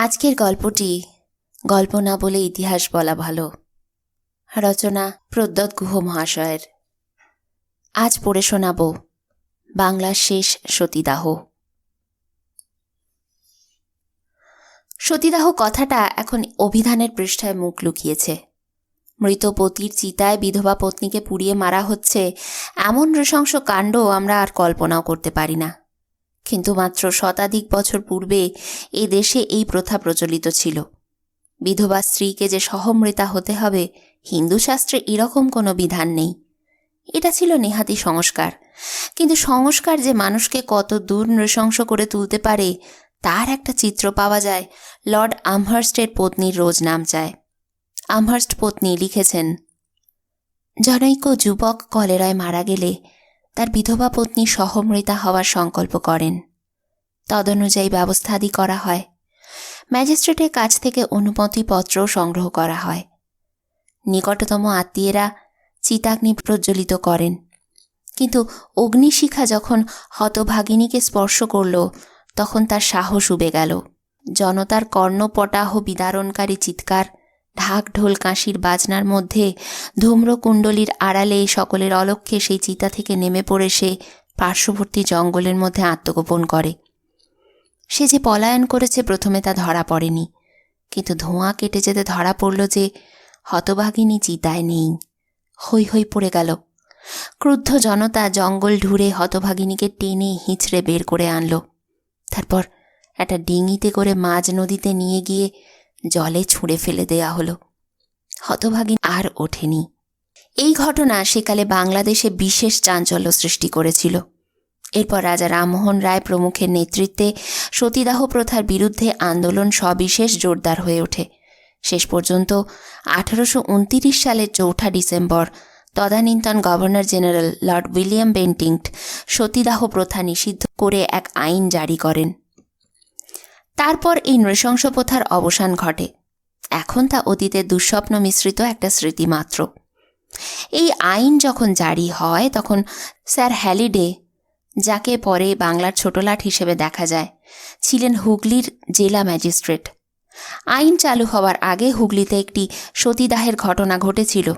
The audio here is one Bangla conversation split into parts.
আজকের গল্পটি গল্প না বলে ইতিহাস বলা ভালো। রচনা প্রদ্যৎ গুহ মহাশয়ের। আজ পড়ে শোনাব বাংলার শেষ সতীদাহ। সতীদাহ কথাটা এখন অভিধানের পৃষ্ঠায় মুখ লুকিয়েছে। মৃত পতির চিতায় বিধবা পত্নীকে পুড়িয়ে মারা হচ্ছে এমন নৃশংস কাণ্ড আমরা আর কল্পনাও করতে পারি না। কিন্তু মাত্র শতাধিক বছর পূর্বে এ দেশে এই প্রথা প্রচলিত ছিল। বিধবা স্ত্রীকে যে সহমৃতা হতে হবে, হিন্দু শাস্ত্রে এরকম কোনো বিধান নেই। এটা ছিল নেহাতি সংস্কার। কিন্তু সংস্কার যে মানুষকে কত দূর নৃশংস করে তুলতে পারে, তার একটা চিত্র পাওয়া যায়, লর্ড আমহার্স্টের পত্নীর রোজ নাম চায়। আমহার্স্ট পত্নী লিখেছেন, জনৈক যুবক কলেরায় মারা গেলে তার বিধবা পত্নী সহমৃতা হওয়ার সংকল্প করেন। তদনুযায়ী ব্যবস্থাদি করা হয়। ম্যাজিস্ট্রেটের কাছ থেকে অনুমতিপত্র সংগ্রহ করা হয়। নিকটতম আত্মীয়রা চিতাগ্নি প্রজ্বলিত করেন। কিন্তু অগ্নিশিখা যখন হতভাগিনীকে স্পর্শ করল, তখন তার সাহস উবে গেল। জনতার কর্ণপটাহ বিদারণকারী চিৎকার ঢাক ঢোল কাশির বাজনার মধ্যে ধূম্রকুণ্ডলীর আড়ালে সকলের অলক্ষ্যে সেই চিতা থেকে নেমে পড়ে সে পার্শ্ববর্তী জঙ্গলের মধ্যে আত্মগোপন করে। সে যে পলায়ন করেছে প্রথমে তা ধরা পড়েনি, কিন্তু ধোঁয়া কেটে যেতে ধরা পড়ল যে হতভাগিনী চিতায় নেই। হৈ হৈ পড়ে গেল। ক্রুদ্ধ জনতা জঙ্গল ঢুরে হতভাগিনীকে টেনে হিঁচড়ে বের করে আনল। তারপর একটা ডিঙিতে করে মাঝ নদীতে নিয়ে গিয়ে জলে ছুঁড়ে ফেলে দেয়া হলো। হতভাগী আর ওঠেনি। এই ঘটনা সেকালে বাংলাদেশে বিশেষ চাঞ্চল্য সৃষ্টি করেছিল। এরপর রাজা রামমোহন রায় প্রমুখের নেতৃত্বে সতীদাহ প্রথার বিরুদ্ধে আন্দোলন সবিশেষ জোরদার হয়ে ওঠে। শেষ পর্যন্ত আঠারোশো উনতিরিশ সালের চৌঠা ডিসেম্বর তদানীন্তন governor general lord William Bentinck সতীদাহ প্রথা নিষিদ্ধ করে এক আইন জারি করেন। তারপর এই নৃশংস প্রথার অবসান ঘটে। এখন তা অতীতের দুঃস্বপ্ন মিশ্রিত একটা স্মৃতি মাত্র। এই আইন যখন জারি হয়, তখন স্যার হ্যালিডে, যাকে পরে বাংলার ছোটলাট হিসেবে দেখা যায়, ছিলেন হুগলির জেলা ম্যাজিস্ট্রেট। আইন চালু হওয়ার আগে হুগলিতে একটি সতীদাহের ঘটনা ঘটেছিল।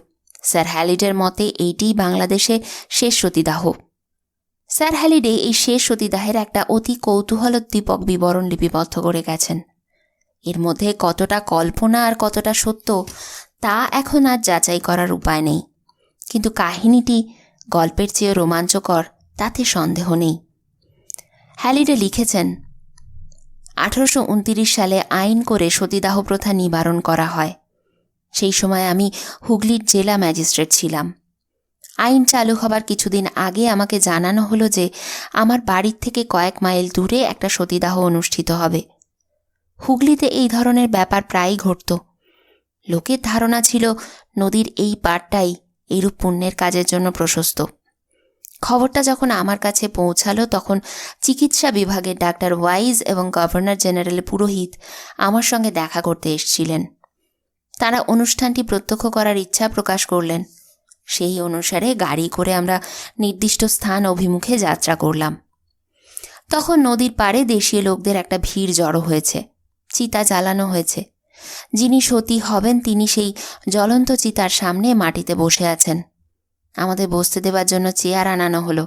স্যার হ্যালিডের মতে এইটিই বাংলাদেশে শেষ সতীদাহ। স্যার হ্যালিডে এই শেষ সতীদাহের একটা অতি কৌতূহলোদ্দীপক বিবরণ লিপিবদ্ধ করে গেছেন। এর মধ্যে কতটা কল্পনা আর কতটা সত্য, তা এখন আর যাচাই করার উপায় নেই। কিন্তু কাহিনীটি গল্পের চেয়ে রোমাঞ্চকর, তাতে সন্দেহ নেই। হ্যালিডে লিখেছেন, আঠারোশো সালে আইন করে সতীদাহ প্রথা নিবারণ করা হয়। সেই সময় আমি হুগলির জেলা ম্যাজিস্ট্রেট ছিলাম। আইন চালু হবার কিছুদিন আগে আমাকে জানানো হলো যে আমার বাড়ির থেকে কয়েক মাইল দূরে একটা সতীদাহ অনুষ্ঠিত হবে। হুগলিতে এই ধরনের ব্যাপার প্রায়ই ঘটত। লোকের ধারণা ছিল নদীর এই পাড়টাই এইরূপ পুণ্যের কাজের জন্য প্রশস্ত। খবরটা যখন আমার কাছে পৌঁছালো, তখন চিকিৎসা বিভাগের ডাক্তার ওয়াইজ এবং গভর্নর জেনারেল পুরোহিত আমার সঙ্গে দেখা করতে এসেছিলেন। তারা অনুষ্ঠানটি প্রত্যক্ষ করার ইচ্ছা প্রকাশ করলেন। সেই অনুসারে গাড়ি করে আমরা নির্দিষ্ট স্থান অভিমুখে যাত্রা করলাম। তখন নদীর পাড়ে দেশীয় লোকদের একটা ভিড় জড়ো হয়েছে, চিতা জ্বালানো হয়েছে। যিনি সতী হবেন, তিনি সেই জ্বলন্ত চিতার সামনে মাটিতে বসে আছেন। আমাদের বসতে দেবার জন্য চেয়ার আনানো হলো।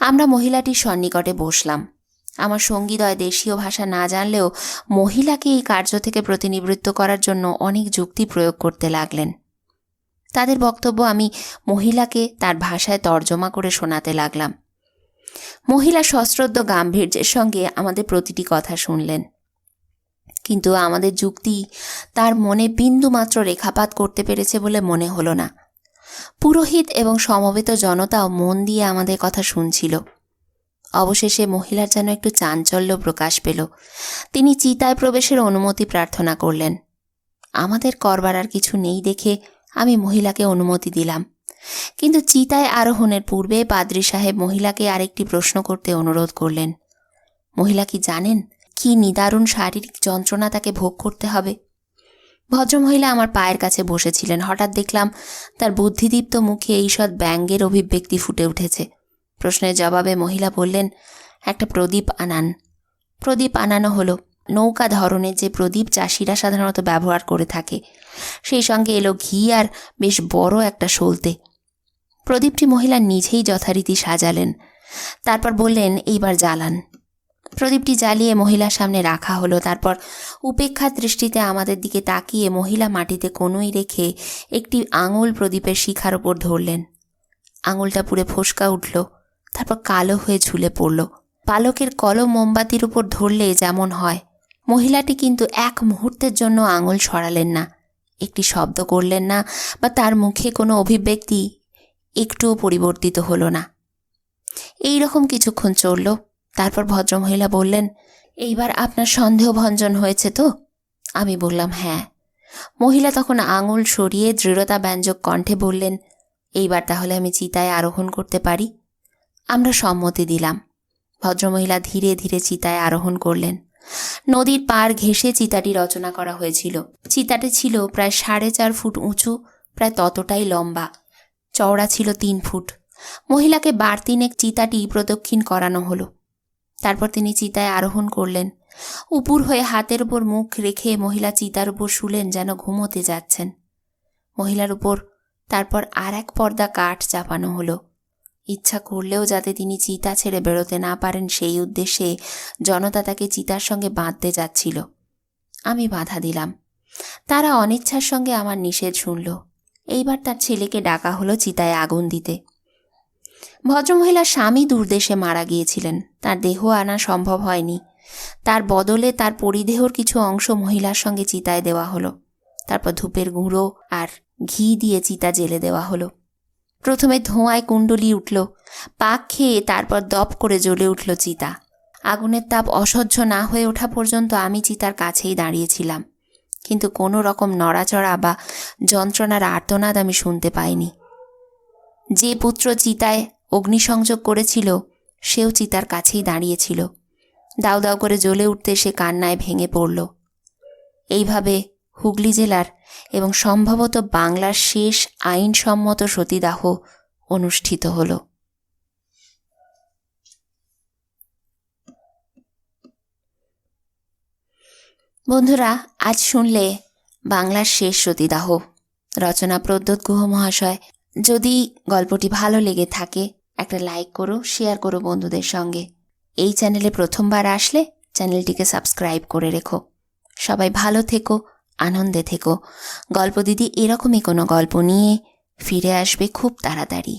আমরা মহিলাটির সন্নিকটে বসলাম। আমার সঙ্গীদয় দেশীয় ভাষা না জানলেও মহিলাকে এই কার্য থেকে প্রতিনিবৃত্ত করার জন্য অনেক যুক্তি প্রয়োগ করতে লাগলেন। তাদের বক্তব্য আমি মহিলাকে তার ভাষায় তর্জমা করে শোনাতে লাগলাম। মহিলা সশ্রদ্ধ গাম্ভীর্যের সঙ্গে আমাদের প্রতিটি কথা শুনলেন। কিন্তু আমাদের যুক্তি তার মনে বিন্দুমাত্র রেখাপাত করতে পেরেছে বলে মনে হলো না। পুরোহিত এবং সমবেত জনতাও মন দিয়ে আমাদের কথা শুনছিল। অবশেষে মহিলার যেন একটু চাঞ্চল্য প্রকাশ পেল। তিনি চিতায় প্রবেশের অনুমতি প্রার্থনা করলেন। আমাদের করবার আর কিছু নেই দেখে আমি মহিলাকে অনুমতি দিলাম। কিন্তু চিতায় আরোহণের পূর্বে পাদ্রি সাহেব মহিলাকে আরেকটি প্রশ্ন করতে অনুরোধ করলেন। মহিলা কি জানেন কি নিদারুণ শারীরিক যন্ত্রণা তাকে ভোগ করতে হবে? ভদ্রমহিলা আমার পায়ের কাছে বসেছিলেন। হঠাৎ দেখলাম তার বুদ্ধিদীপ্ত মুখে এইসব ব্যঙ্গের অভিব্যক্তি ফুটে উঠেছে। প্রশ্নের জবাবে মহিলা বললেন, একটা প্রদীপ আনান। প্রদীপ আনানো হলো। নৌকা ধরনের যে প্রদীপ চাষিরা সাধারণত ব্যবহার করে থাকে, সেই সঙ্গে এলো ঘি আর বেশ বড় একটা সলতে। প্রদীপটি মহিলা নিজেই যথারীতি সাজালেন। তারপর বললেন, এইবার জ্বালান। প্রদীপটি জ্বালিয়ে মহিলার সামনে রাখা হলো। তারপর উপেক্ষার দৃষ্টিতে আমাদের দিকে তাকিয়ে মহিলা মাটিতে কোনোই রেখে একটি আঙুল প্রদীপের শিখার ওপর ধরলেন। আঙুলটা পুড়ে ফোসকা উঠল, তারপর কালো হয়ে ঝুলে পড়ল। পালকের কলম মোমবাতির উপর ধরলে যেমন হয়। মহিলাটি কিন্তু এক মুহূর্তের জন্য আঙুল সরালেন না। একটি শব্দ করলেন না বা তার মুখে কোনো অভিব্যক্তি একটুও পরিবর্তিত হলো না। এই রকম কিছুক্ষণ চলল। তারপর ভদ্রমহিলা বললেন, এইবার আপনার সন্দেহভঞ্জন হয়েছে তো? আমি বললাম হ্যাঁ। মহিলা তখন আঙুল সরিয়ে দৃঢ়তা ব্যঞ্জক কণ্ঠে বললেন, এইবার তাহলে আমি চিতায় আরোহণ করতে পারি। আমরা সম্মতি দিলাম। ভদ্রমহিলা ধীরে ধীরে চিতায় আরোহণ করলেন। নদীর পার ঘেঁষে চিতাটি রচনা করা হয়েছিল। চিতাটি ছিল প্রায় সাড়ে চার ফুট উঁচু, প্রায় ততটাই লম্বা। চওড়া ছিল তিন ফুট। মহিলাকে বার তিনেক চিতাটি প্রদক্ষিণ করানো হলো। তারপর তিনি চিতায় আরোহণ করলেন। উপুর হয়ে হাতের উপর মুখ রেখে মহিলা চিতার উপর শুলেন যেন ঘুমোতে যাচ্ছেন। মহিলার উপর তারপর আর এক পর্দা কাঠ চাপানো হলো। ইচ্ছা করলেও যাতে তিনি চিতা ছেড়ে বেরোতে না পারেন সেই উদ্দেশ্যে জনতা তাকে চিতার সঙ্গে বাঁধতে যাচ্ছিল। আমি বাধা দিলাম। তারা অনিচ্ছার সঙ্গে আমার নিষেধ শুনল। এইবার তার ছেলেকে ডাকা হলো চিতায় আগুন দিতে। ভদ্রমহিলার স্বামী দূরদেশে মারা গিয়েছিলেন। তার দেহ আনা সম্ভব হয়নি। তার বদলে তার পরিদেহর কিছু অংশ মহিলার সঙ্গে চিতায় দেওয়া হলো। তারপর ধূপের গুঁড়ো আর ঘি দিয়ে চিতা জেলে দেওয়া হলো। প্রথমে ধোঁয়ায় কুণ্ডলি উঠল, পাক খেয়ে তারপর দপ করে জ্বলে উঠল চিতা। আগুনের তাপ অসহ্য না হয়ে ওঠা পর্যন্ত আমি চিতার কাছেই দাঁড়িয়েছিলাম, কিন্তু কোনো রকম নড়াচড়া বা যন্ত্রণার আর্তনাদ আমি শুনতে পাইনি। যে পুত্র চিতায় অগ্নিসংযোগ করেছিল, সেও চিতার কাছেই দাঁড়িয়েছিল। দাউ দাউ করে জ্বলে উঠতে সে কান্নায় ভেঙে পড়ল। এইভাবে হুগলি জেলার এবং সম্ভবত বাংলার শেষ আইনসম্মত সতীদাহ অনুষ্ঠিত হল। বন্ধুরা, আজ শুনলে বাংলার শেষ সতীদাহ। রচনা প্রদ্যোৎ গুহ মহাশয়। যদি গল্পটি ভালো লেগে থাকে, একটা লাইক করো, শেয়ার করো বন্ধুদের সঙ্গে। এই চ্যানেলে প্রথমবার আসলে চ্যানেলটিকে সাবস্ক্রাইব করে রেখো। সবাই ভালো থেকো আনন্দে থেকো। গল্প দিদি এরকমই কোনো গল্প নিয়ে ফিরে আসবে খুব তাড়াতাড়ি।